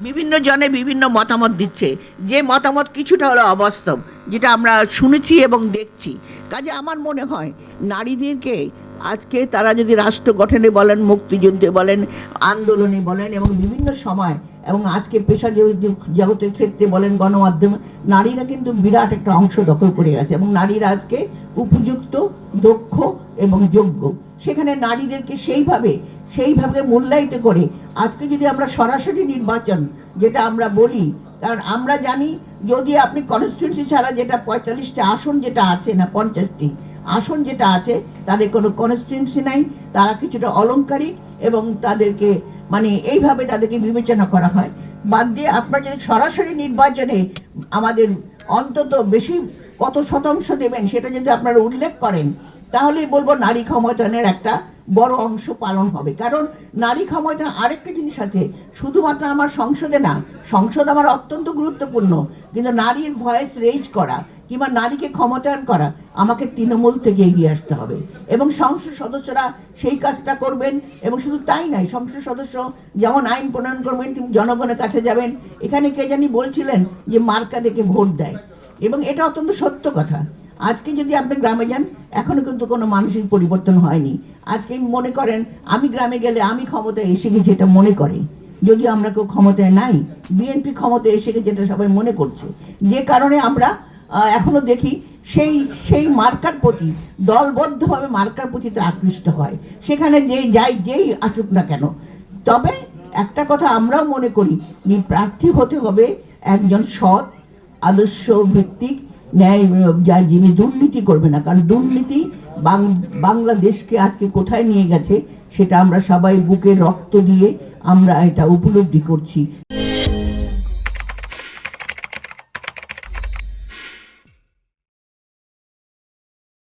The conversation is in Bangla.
বিভিন্ন জনে বিভিন্ন মতামত দিচ্ছে। যে মতামত কিছুটা হলো অবাস্তব, যেটা আমরা শুনেছি এবং দেখছি। কাজে আমার মনে হয়, নারীদেরকে আজকে তারা যদি রাষ্ট্র গঠনে বলেন, মুক্তিযুদ্ধে বলেন, আন্দোলনে বলেন এবং বিভিন্ন সময় এবং আজকে পেশা জগতের ক্ষেত্রে বলেন গণমাধ্যমে, নারীরা কিন্তু বিরাট একটা অংশ দখল করে গেছে এবং নারীরা আজকে উপযুক্ত, দক্ষ এবং যোগ্য। সেখানে নারীদেরকে সেইভাবে সেইভাবে মূল্যায়িত করে আজকে যদি আমরা সরাসরি নির্বাচন যেটা আমরা বলি, কারণ আমরা জানি যদি আপনি কনস্টিটিউন্সি ছাড়া যেটা পঁয়তাল্লিশটা আসন যেটা আছে না পঞ্চাশটি আসন যেটা আছে, তাদের কোনো কনস্টিটিউন্সি নাই, তারা কিছুটা অলংকারিক এবং তাদেরকে মানে এইভাবে তাদেরকে বিবেচনা করা হয়। বাদ দিয়ে আপনার যদি সরাসরি নির্বাচনে আমাদের অন্তত বেশি কত শতাংশ দেবেন সেটা যদি আপনারা উল্লেখ করেন, তাহলেই বলব নারী ক্ষমতায়নের একটা বড় অংশ পালন হবে। কারণ নারী ক্ষমতা আরেকটা জিনিস আছে, শুধুমাত্র আমার সংসদে না, সংসদ আমার অত্যন্ত গুরুত্বপূর্ণ, কিন্তু নারীর ভয়েস রেজ করা, কিংবা নারীকে ক্ষমতায়ন করা, আমাকে তৃণমূল থেকে এগিয়ে আসতে হবে। এবং সংসদ সদস্যরা সেই কাজটা করবেন, এবং শুধু তাই নাই সংসদ সদস্য যেমন আইন প্রণয়ন করবেন, তিনি জনগণের কাছে যাবেন। এখানে কে জানি বলছিলেন যে মার্কা দেখে ভোট দেয়। এবং এটা অত্যন্ত সত্য কথা। আজকে যদি আপনি গ্রামে যান, এখনও কিন্তু কোনো মানসিক পরিবর্তন হয়নি। আজকে মনে করেন, আমি গ্রামে গেলে আমি ক্ষমতায় এসে গেছি এটা মনে করে, যদিও আমরা কেউ ক্ষমতায় নাই বিএনপি ক্ষমতায় এসে গেছে এটা সবাই মনে করছে। যে কারণে আমরা এখনও দেখি সেই সেই মার্কার প্রতি, দলবদ্ধভাবে মার্কার প্রতি আকৃষ্ট হয়। সেখানে যে যাই, যেই আসুক না কেন। তবে একটা কথা আমরাও মনে করি, যে প্রার্থী হতে হবে একজন সৎ, আদর্শ ভিত্তিক ন্যায় যা যিনি দুর্নীতি করবে না, কারণ দুর্নীতি বাংলাদেশকে আজকে কোথায় নিয়ে গেছে, সেটা আমরা সবাই বুকে রক্ত দিয়ে আমরা এটা উপলব্ধি করছি।